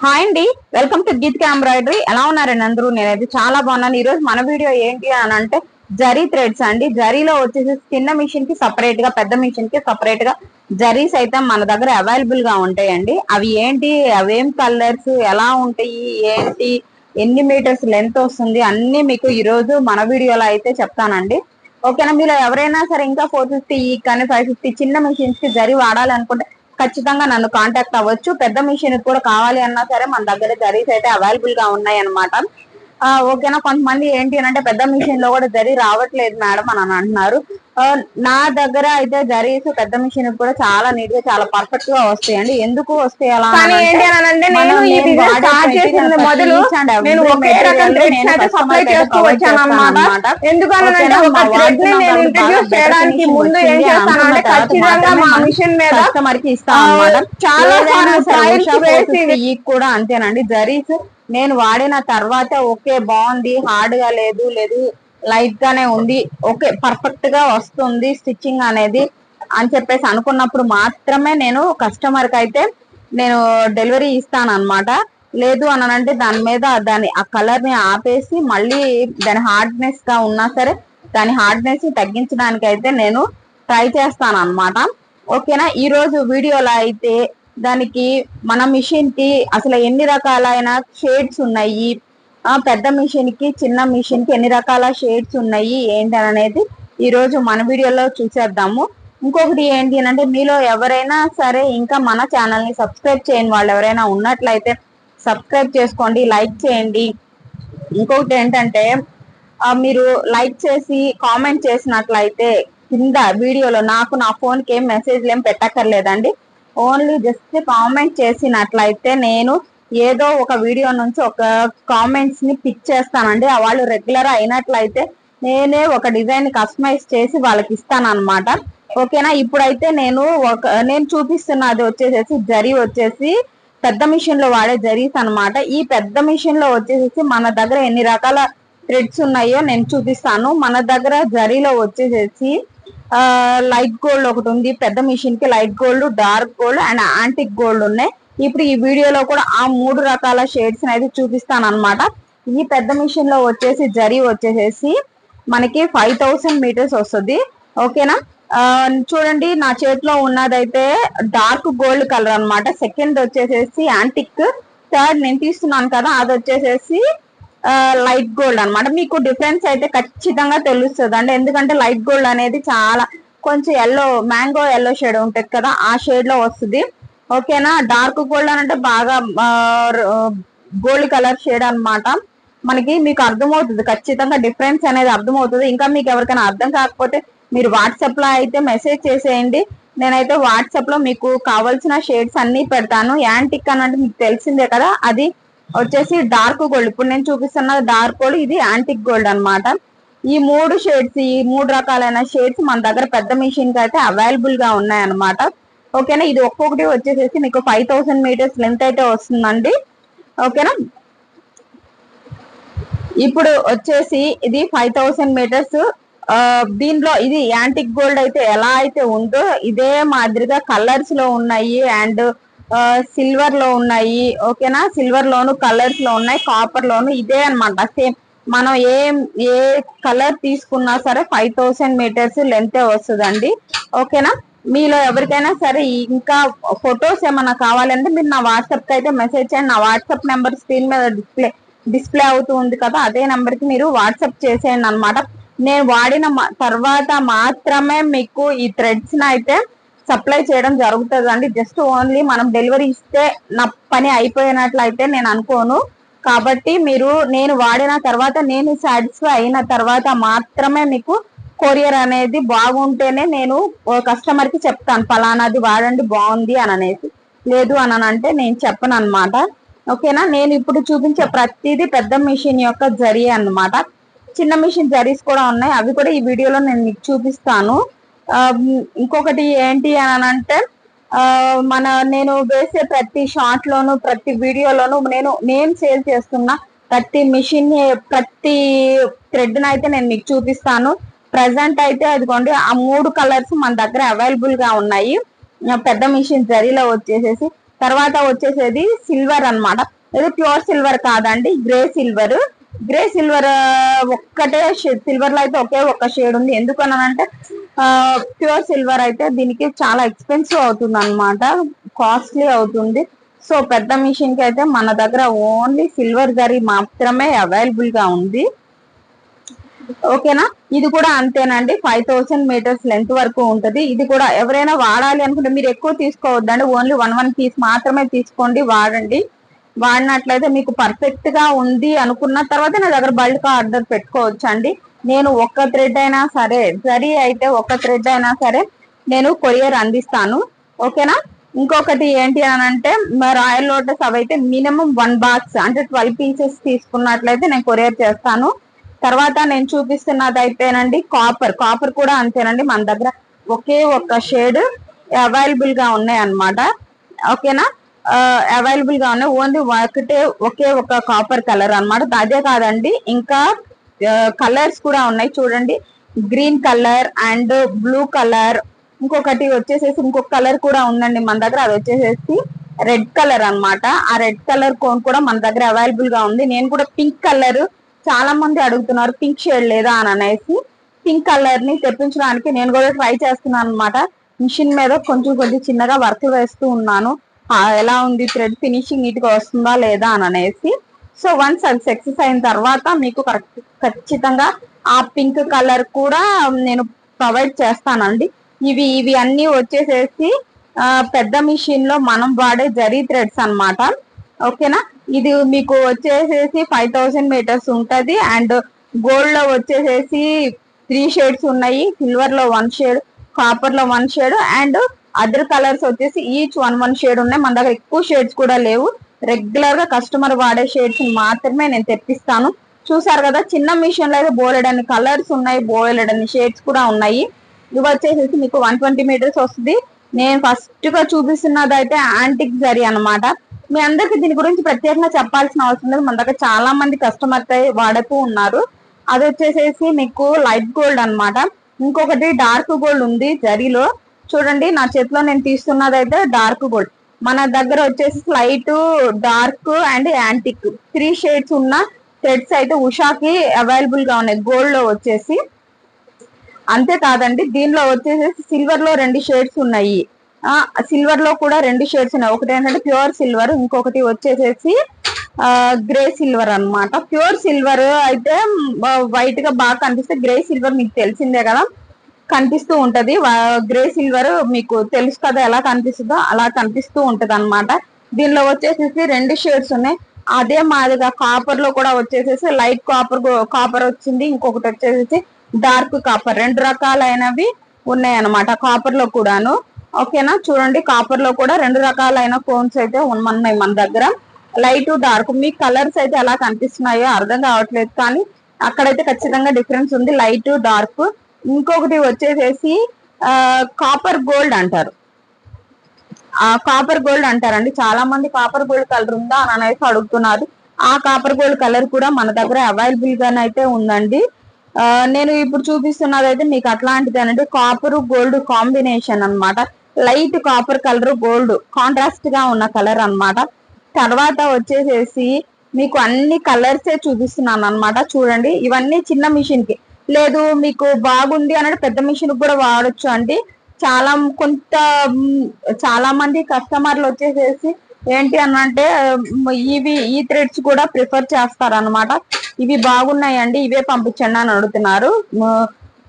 Hi అండి. Welcome to Geet embroidery. ఎలా ఉన్నారండి అందరూ? నేనైతే చాలా బాగున్నాను. ఈ రోజు మన వీడియో ఏంటి అని అంటే జరీ థ్రెడ్స్ అండి. జరీలో వచ్చేసి చిన్న మిషన్కి సపరేట్గా పెద్ద మిషన్కి సపరేట్గా జరీస్ అయితే మన దగ్గర అవైలబుల్గా ఉంటాయండి. అవి ఏంటి? అవేం కలర్స్ ఎలా ఉంటాయి? ఏంటి? ఎన్ని మీటర్స్ లెంత్ వస్తుంది? అన్ని మీకు ఈ రోజు మన వీడియోలో అయితే చెప్తానండి. ఓకేనా? మీరు ఎవరైనా సరే ఇంకా ఫోర్ ఫిఫ్టీ కానీ ఫైవ్ ఫిఫ్టీ చిన్న మిషన్స్కి జరీ వాడాలి అనుకుంటే ఖచ్చితంగా నన్ను కాంటాక్ట్ అవ్వచ్చు. పెద్ద మిషన్ కూడా కావాలి అన్నా సరే మన దగ్గర జరీస్ అయితే అవైలబుల్గా ఉన్నాయి అనమాట ఓకేనా? కొంతమంది ఏంటి అని అంటే పెద్ద మిషన్లో కూడా జరీ రావట్లేదు మేడం అని అంటున్నారు. నా దగ్గర అయితే జరీస్ పెద్ద మిషన్ కూడా చాలా నీట్గా చాలా పర్ఫెక్ట్గా వస్తాయండి. ఎందుకు వస్తాయి అలా కస్టమర్కి కూడా అంతేనండి. జరీస్ నేను వాడిన తర్వాత ఓకే బాగుంది హార్డ్గా లేదు లేదు లైట్ గానే ఉంది ఓకే పర్ఫెక్ట్గా వస్తుంది స్టిచ్చింగ్ అనేది అని చెప్పేసి అనుకున్నప్పుడు మాత్రమే నేను కస్టమర్కి అయితే నేను డెలివరీ ఇస్తాను అనమాట లేదు అని అంటే దాని మీద దాని ఆ కలర్ని ఆపేసి మళ్ళీ దాని హార్డ్నెస్గా ఉన్నా సరే దాని హార్డ్నెస్ తగ్గించడానికి అయితే నేను ట్రై చేస్తాను అనమాట ఓకేనా? ఈ రోజు వీడియోలో అయితే దానికి మన మిషన్కి అసలు ఎన్ని రకాలైన షేడ్స్ ఉన్నాయి? ఆ పెద్ద మిషన్కి చిన్న మిషన్కి ఎన్ని రకాల షేడ్స్ ఉన్నాయి? ఏంటి అనేది ఈ రోజు మన వీడియోలో చూసేద్దాము. ఇంకొకటి ఏంటి అని అంటే మీలో ఎవరైనా సరే ఇంకా మన ఛానల్ని సబ్స్క్రైబ్ చేయని వాళ్ళు ఎవరైనా ఉన్నట్లయితే సబ్స్క్రైబ్ చేసుకోండి లైక్ చేయండి. ఇంకొకటి ఏంటంటే మీరు లైక్ చేసి కామెంట్ చేసినట్లయితే కింద వీడియోలో నాకు నా ఫోన్కి ఏం మెసేజ్లు ఏం పెట్టక్కర్లేదండి. ఓన్లీ జస్ట్ కామెంట్ చేసినట్లయితే నేను ఏదో ఒక వీడియో నుంచి ఒక కామెంట్స్ని పిక్ చేస్తానండి. వాళ్ళు రెగ్యులర్ అయినట్లయితే నేనే ఒక డిజైన్ కస్టమైజ్ చేసి వాళ్ళకి ఇస్తాను అనమాట ఓకేనా? ఇప్పుడైతే నేను ఒక నేను చూపిస్తున్నది వచ్చేసేసి జరీ వచ్చేసి పెద్ద మిషన్లో వాడే జరీస్ అనమాట ఈ పెద్ద మిషన్లో వచ్చేసేసి మన దగ్గర ఎన్ని రకాల థ్రెడ్స్ ఉన్నాయో నేను చూపిస్తాను. మన దగ్గర జరీలో వచ్చేసేసి లైట్ గోల్డ్ ఒకటి ఉంది. పెద్ద మిషన్కి light gold dark gold and antique gold ఉన్నాయి. ఇప్పుడు ఈ వీడియోలో కూడా ఆ మూడు రకాల షేడ్స్ అయితే చూపిస్తాను అనమాట ఈ పెద్ద మిషన్లో వచ్చేసి జరీ వచ్చేసేసి మనకి ఫైవ్ థౌసండ్ మీటర్స్ వస్తుంది. ఓకేనా? చూడండి నా చేతిలో ఉన్నదైతే డార్క్ గోల్డ్ కలర్ అన్నమాట. సెకండ్ వచ్చేసేసి యాంటిక్ థర్డ్ నేను తీస్తున్నాను కదా అది వచ్చేసేసి లైట్ గోల్డ్ అనమాట మీకు డిఫరెన్స్ అయితే ఖచ్చితంగా తెలుస్తుంది అండి ఎందుకంటే లైట్ గోల్డ్ అనేది చాలా కొంచెం ఎల్లో మ్యాంగో ఎల్లో షేడ్ ఉంటుంది కదా ఆ షేడ్లో వస్తుంది. ఓకేనా? డార్క్ గోల్డ్ అని అంటే బాగా గోల్డ్ కలర్ షేడ్ అనమాట మనకి మీకు అర్థమవుతుంది. ఖచ్చితంగా డిఫరెన్స్ అనేది అర్థమవుతుంది. ఇంకా మీకు ఎవరికైనా అర్థం కాకపోతే మీరు వాట్సాప్లో అయితే మెసేజ్ చేసేయండి. నేనైతే వాట్సాప్లో మీకు కావాల్సిన షేడ్స్ అన్ని పెడతాను. యాంటిక్ అని అంటే మీకు తెలిసిందే కదా అది వచ్చేసి డార్క్ గోల్డ్ ఇప్పుడు నేను చూపిస్తున్న డార్క్ గోల్డ్ ఇది యాంటిక్ గోల్డ్ అన్నమాట. ఈ మూడు షేడ్స్ ఈ మూడు రకాలైన షేడ్స్ మన దగ్గర పెద్ద మిషన్కి అయితే అవైలబుల్గా ఉన్నాయన్నమాట. ఓకేనా ఇది ఒక్కొక్కటి వచ్చేసేసి మీకు ఫైవ్ థౌసండ్ మీటర్స్ లెంత్ అయితే వస్తుందండి. ఓకేనా ఇప్పుడు వచ్చేసి ఇది ఫైవ్ థౌసండ్ మీటర్స్ దీనిలో ఇది యాంటిక్ గోల్డ్ అయితే ఎలా అయితే ఉందో ఇదే మాదిరిగా కలర్స్లో ఉన్నాయి. అండ్ సిల్వర్లో ఉన్నాయి ఓకేనా సిల్వర్ లోను కలర్స్లో ఉన్నాయి కాపర్ లోను ఇదే అనమాట సేమ్ మనం ఏ ఏ కలర్ తీసుకున్నా సరే ఫైవ్ థౌసండ్ మీటర్స్ లెంత్ వస్తుందండి. ఓకేనా మీలో ఎవరికైనా సరే ఇంకా ఫొటోస్ ఏమైనా కావాలంటే మీరు నా వాట్సాప్కి అయితే మెసేజ్ చేయండి. నా వాట్సాప్ నెంబర్ స్క్రీన్ మీద డిస్ప్లే డిస్ప్లే అవుతూ ఉంది కదా అదే నెంబర్కి మీరు వాట్సాప్ చేసేయండి అన్నమాట. నేను వాడిన తర్వాత మాత్రమే మీకు ఈ థ్రెడ్స్ అయితే సప్లై చేయడం జరుగుతుంది అండి జస్ట్ ఓన్లీ మనం డెలివరీ ఇస్తే నా పని అయిపోయినట్లయితే నేను అనుకోను. కాబట్టి మీరు నేను వాడిన తర్వాత నేను సాటిస్ఫై అయిన తర్వాత మాత్రమే మీకు కొరియర్ అనేది బాగుంటేనే నేను కస్టమర్కి చెప్తాను ఫలానాది వాడండి బాగుంది అని అనేసి. లేదు అని అంటే నేను చెప్పను అనమాట ఓకేనా? నేను ఇప్పుడు చూపించే ప్రతిదీ పెద్ద మిషన్ యొక్క జరి అన్నమాట. చిన్న మిషన్ జరీస్ కూడా ఉన్నాయి. అవి కూడా ఈ వీడియోలో నేను మీకు చూపిస్తాను. ఇంకొకటి ఏంటి అని అంటే మన నేను వేసే ప్రతి షార్ట్ లోను ప్రతి వీడియోలోను నేను నేను సేల్ చేస్తున్న ప్రతి మిషన్ ప్రతి థ్రెడ్ అయితే నేను మీకు చూపిస్తాను. ప్రజెంట్ అయితే అదిగోండి ఆ మూడు కలర్స్ మన దగ్గర అవైలబుల్గా ఉన్నాయి. పెద్ద మిషన్ జరీలో వచ్చేసేసి తర్వాత వచ్చేసేది సిల్వర్ అన్నమాట. ఇది ప్యూర్ సిల్వర్ కాదండి గ్రే సిల్వర్ గ్రే సిల్వర్ ఒక్కటే సిల్వర్లో అయితే ఒకే ఒక్క షేడ్ ఉంది. ఎందుకనంటే ప్యూర్ సిల్వర్ అయితే దీనికి చాలా ఎక్స్పెన్సివ్ అవుతుంది అనమాట కాస్ట్లీ అవుతుంది. సో పెద్ద మిషన్కి అయితే మన దగ్గర ఓన్లీ సిల్వర్ జరీ మాత్రమే అవైలబుల్గా ఉంది. ఓకేనా ఇది కూడా అంతేనండి. ఫైవ్ థౌసండ్ మీటర్స్ లెంత్ వరకు ఉంటది. ఇది కూడా ఎవరైనా వాడాలి అనుకుంటే మీరు ఎక్కువ తీసుకోవద్దండి. ఓన్లీ వన్ వన్ పీస్ మాత్రమే తీసుకోండి వాడండి. వాడినట్లయితే మీకు పర్ఫెక్ట్గా ఉంది అనుకున్న తర్వాత నా దగ్గర బల్క్ ఆర్డర్ పెట్టుకోవచ్చు అండి నేను ఒక్క థ్రెడ్ అయినా సరే జరీ అయితే ఒక్క థ్రెడ్ అయినా సరే నేను కొరియర్ అందిస్తాను. ఓకేనా? ఇంకొకటి ఏంటి అని అంటే రాయల్ లోటస్ అవైతే మినిమం వన్ బాక్స్ అంటే ట్వెల్వ్ పీసెస్ తీసుకున్నట్లయితే నేను కొరియర్ చేస్తాను. తర్వాత నేను చూపిస్తున్నది అయితేనండి కాపర్ కాపర్ కూడా అంతేనండి మన దగ్గర ఒకే ఒక్క షేడ్ అవైలబుల్గా ఉన్నాయి అన్నమాట ఓకేనా అవైలబుల్గా ఉన్నాయి. ఓన్లీ ఒకటే ఒకే ఒక కాపర్ కలర్ అన్నమాట. అదే కాదండి ఇంకా కలర్స్ కూడా ఉన్నాయి చూడండి. Green colour and blue colour. ఇంకొకటి వచ్చేసేసి ఇంకొక కలర్ కూడా ఉందండి మన దగ్గర. అది వచ్చేసేసి రెడ్ కలర్ అన్నమాట. ఆ రెడ్ కలర్ కోన్ కూడా మన దగ్గర అవైలబుల్గా ఉంది. నేను కూడా పింక్ కలర్ చాలా మంది అడుగుతున్నారు. పింక్ షేడ్ లేదా అని అనేసి. పింక్ కలర్ని తెప్పించడానికి నేను కూడా ట్రై చేస్తున్నాను అనమాట మిషన్ మీద కొంచెం కొంచెం చిన్నగా వర్క్ వేస్తూ ఉన్నాను. ఎలా ఉంది థ్రెడ్ ఫినిషింగ్ నీట్గా వస్తుందా లేదా అని అనేసి. సో వన్స్ అది సక్సెస్ అయిన తర్వాత మీకు కరెక్ట్ ఖచ్చితంగా ఆ పింక్ కలర్ కూడా నేను ప్రొవైడ్ చేస్తానండి. ఇవి ఇవి అన్ని వచ్చేసేసి పెద్ద మిషన్లో మనం వాడే జరీ థ్రెడ్స్ అన్నమాట. ఓకేనా ఇది మీకు వచ్చేసేసి ఫైవ్ థౌసండ్ మీటర్స్ ఉంటుంది. అండ్ గోల్డ్లో వచ్చేసేసి త్రీ షేడ్స్ ఉన్నాయి. సిల్వర్లో one shade కాపర్లో one shade and other colours వచ్చేసి ఈచ్ వన్ వన్ షేడ్ ఉన్నాయి. మన దగ్గర ఎక్కువ షేడ్స్ కూడా లేవు. రెగ్యులర్గా కస్టమర్ వాడే షేడ్స్ మాత్రమే నేను తెప్పిస్తాను. చూసారు కదా చిన్న మిషన్లో అయితే బోలెడని కలర్స్ ఉన్నాయి బోలెడని షేడ్స్ కూడా ఉన్నాయి. ఇవి వచ్చేసేసి మీకు వన్ ట్వంటీ మీటర్స్ వస్తుంది. నేను ఫస్ట్గా చూపిస్తున్నది అయితే యాంటిక్ జరీ అన్నమాట. మీ అందరికి దీని గురించి ప్రత్యేకంగా చెప్పాల్సిన అవసరం లేదు. మన దగ్గర చాలా మంది కస్టమర్స్ వాడుతూ ఉన్నారు. అది వచ్చేసేసి మీకు లైట్ గోల్డ్ అన్నమాట. ఇంకొకటి డార్క్ గోల్డ్ ఉంది జరీలో. చూడండి నా చేతిలో నేను తీస్తున్నది అయితే డార్క్ గోల్డ్ మన దగ్గర వచ్చేసి light dark and antique. Three shades ఉన్న థ్రెడ్స్ అయితే ఉషాకి అవైలబుల్గా ఉన్నాయి. గోల్డ్లో వచ్చేసి. అంతేకాదండి దీనిలో వచ్చేసి సిల్వర్లో రెండు షేడ్స్ ఉన్నాయి. సిల్వర్లో కూడా రెండు షేడ్స్ ఉన్నాయి. ఒకటి ఏంటంటే ప్యూర్ సిల్వర్ ఇంకొకటి వచ్చేసేసి గ్రే సిల్వర్ అన్నమాట. ప్యూర్ సిల్వర్ అయితే వైట్గా బాగా కనిపిస్తే గ్రే సిల్వర్ మీకు తెలిసిందే కదా. కనిపిస్తూ ఉంటది. గ్రే సిల్వర్ మీకు తెలుసు కదా ఎలా కనిపిస్తుందో? అలా కనిపిస్తూ ఉంటది అనమాట దీనిలో వచ్చేసేసి రెండు షేడ్స్ ఉన్నాయి. అదే మాదిరిగా కాపర్లో కూడా వచ్చేసేసి లైట్ కాపర్ కాపర్ వచ్చింది. ఇంకొకటి వచ్చేసేసి డార్క్ కాపర్ రెండు రకాలైనవి ఉన్నాయి అనమాట కాపర్లో కూడాను. ఓకేనా చూడండి కాపర్లో కూడా రెండు రకాలైన ఫోన్స్ అయితే ఉన్నాయి మన దగ్గర. లైట్ డార్క్ మీ కలర్స్ అయితే ఎలా కనిపిస్తున్నాయో అర్థం కావట్లేదు కానీ అక్కడైతే ఖచ్చితంగా డిఫరెన్స్ ఉంది. లైట్ డార్క్ ఇంకొకటి వచ్చేసేసి కాపర్ గోల్డ్ అంటారు. ఆ కాపర్ గోల్డ్ అంటారండి. చాలా మంది కాపర్ గోల్డ్ కలర్ ఉందా అని అనేసి అడుగుతున్నారు. ఆ కాపర్ గోల్డ్ కలర్ కూడా మన దగ్గర అవైలబుల్ అయితే ఉందండి. నేను ఇప్పుడు చూపిస్తున్నది అయితే మీకు అట్లాంటిది అంటే కాపర్ గోల్డ్ కాంబినేషన్ అనమాట లైట్ కాపర్ కలర్ గోల్డ్ కాంట్రాస్ట్గా ఉన్న కలర్ అనమాట తర్వాత వచ్చేసేసి మీకు అన్ని కలర్సే చూపిస్తున్నాను అన్నమాట చూడండి ఇవన్నీ చిన్న మిషన్కి. లేదు మీకు బాగుంది అన్నట్టు పెద్ద మిషన్ కూడా వాడొచ్చు అండి. చాలా కొంత చాలా మంది కస్టమర్లు వచ్చేసేసి ఏంటి అని అంటే ఇవి ఈ థ్రెడ్స్ కూడా ప్రిఫర్ చేస్తారు అనమాట ఇవి బాగున్నాయండి ఇవే పంపించండి అని అడుగుతున్నారు.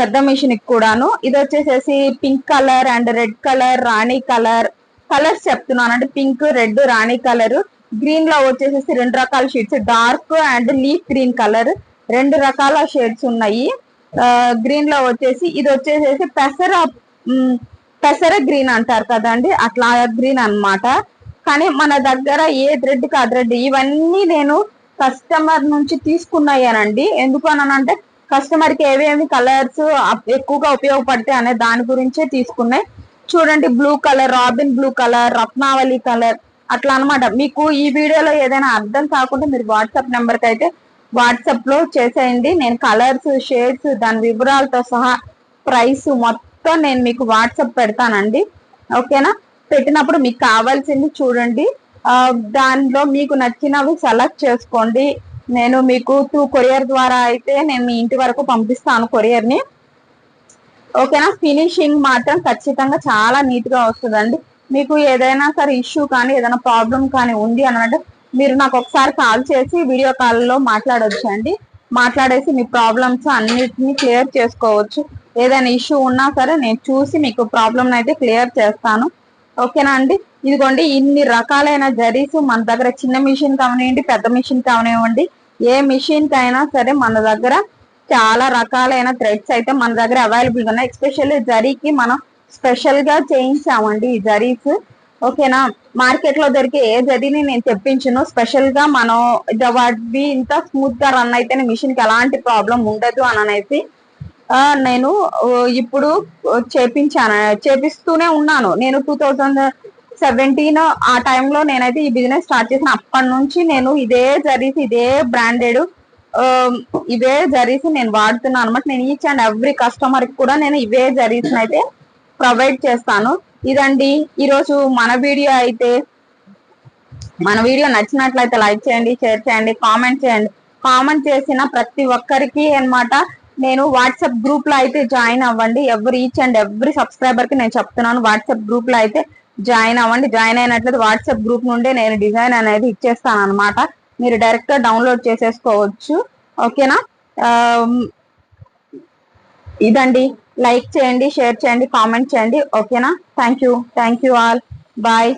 పెద్ద మిషన్కి కూడాను. ఇది వచ్చేసేసి pink colour and red colour Rani colour colours చెప్తున్నాను. అంటే పింక్ రెడ్ రాణి కలర్. గ్రీన్లో వచ్చేసేసి రెండు రకాల shades dark and leaf green colour. రెండు రకాల షేడ్స్ ఉన్నాయి. గ్రీన్లో వచ్చేసి ఇది వచ్చేసేసి పెసర పెసర గ్రీన్ అంటారు కదండి అట్లా గ్రీన్ అన్నమాట. కానీ మన దగ్గర ఏ థ్రెడ్ కా థ్రెడ్ ఇవన్నీ నేను కస్టమర్ నుంచి తీసుకున్నాయనండి. ఎందుకు అనంటే కస్టమర్కి ఏవేమి కలర్స్ ఎక్కువగా ఉపయోగపడతాయి అనే దాని గురించే తీసుకున్నాయి. చూడండి blue colour robin blue colour Ratnavali colour అట్లా అన్నమాట. మీకు ఈ వీడియోలో ఏదైనా అర్థం కాకుండా మీరు వాట్సాప్ నెంబర్కి అయితే వాట్సాప్లో చేసేయండి. నేను కలర్స్ షేడ్స్ దాని వివరాలతో సహా ప్రైస్ మొత్తం నేను మీకు వాట్సాప్ పెడతానండి. ఓకేనా? పెట్టినప్పుడు మీకు కావాల్సింది చూడండి. దానిలో మీకు నచ్చినవి సెలెక్ట్ చేసుకోండి. నేను మీకు త్రూ కొరియర్ ద్వారా అయితే నేను మీ ఇంటి వరకు పంపిస్తాను కొరియర్ని. ఓకేనా? ఫినిషింగ్ మాత్రం ఖచ్చితంగా చాలా నీట్గా వస్తుందండి. మీకు ఏదైనా సరే ఇష్యూ కానీ ఏదైనా ప్రాబ్లం కానీ ఉంది అని మీరు నాకు ఒకసారి కాల్ చేసి వీడియో కాల్లో అండి మాట్లాడేసి మీ ప్రాబ్లమ్స్ అన్నిటిని క్లియర్ చేసుకోవచ్చు. ఏదైనా ఇష్యూ ఉన్నా సరే నేను చూసి మీకు ప్రాబ్లమ్ అయితే క్లియర్ చేస్తాను. ఓకేనా అండి? ఇదిగోండి ఇన్ని రకాలైన జరీస్ మన దగ్గర చిన్న మిషన్ కావనివ్వండి పెద్ద మిషన్ కావనివ్వండి ఏ మిషన్ కైనా సరే మన దగ్గర చాలా రకాలైన థ్రెడ్స్ అయితే మన దగ్గర అవైలబుల్గా ఉన్నాయి. ఎస్పెషల్లీ జరీకి మనం స్పెషల్గా చేయించామండి ఈ జరీస్. ఓకేనా మార్కెట్లో దొరికే ఏ జరీని నేను తెప్పించను స్పెషల్గా మనం ఇది వాటివి ఇంత స్మూత్గా రన్ అయితేనే మిషన్కి ఎలాంటి ప్రాబ్లం ఉండదు అని అనేసి నేను ఇప్పుడు చేపించాను చేపిస్తూనే ఉన్నాను. నేను టూ థౌజండ్ సెవెంటీన్ ఆ టైంలో నేనైతే ఈ బిజినెస్ స్టార్ట్ చేసిన. అప్పటి నుంచి నేను ఇదే జరీస్ ఇదే బ్రాండెడ్ ఇవే జరీస్ నేను వాడుతున్నాను అనమాట నేను ఈచ్ అండ్ ఎవ్రీ కస్టమర్కి కూడా నేను ఇవే జరీస్ అయితే ప్రొవైడ్ చేస్తాను. ఇదండి. ఈరోజు మన వీడియో అయితే మన వీడియో నచ్చినట్లయితే లైక్ చేయండి షేర్ చేయండి కామెంట్ చేయండి. కామెంట్ చేసిన ప్రతి ఒక్కరికి అన్నమాట నేను వాట్సాప్ గ్రూప్లో అయితే జాయిన్ అవ్వండి. ఎవరి ఈచ్ అండ్ ఎవ్రీ సబ్స్క్రైబర్కి నేను చెప్తున్నాను వాట్సాప్ గ్రూప్లో అయితే జాయిన్ అవ్వండి. జాయిన్ అయినట్లయితే వాట్సాప్ గ్రూప్ నుండే నేను డిజైన్ అనేది ఇచ్చేస్తాను అనమాట మీరు డైరెక్ట్గా డౌన్లోడ్ చేసేసుకోవచ్చు. ఓకేనా? ఇదండి. లైక్ చేయండి షేర్ చేయండి కామెంట్ చేయండి. ఓకేనా thank you thank you all bye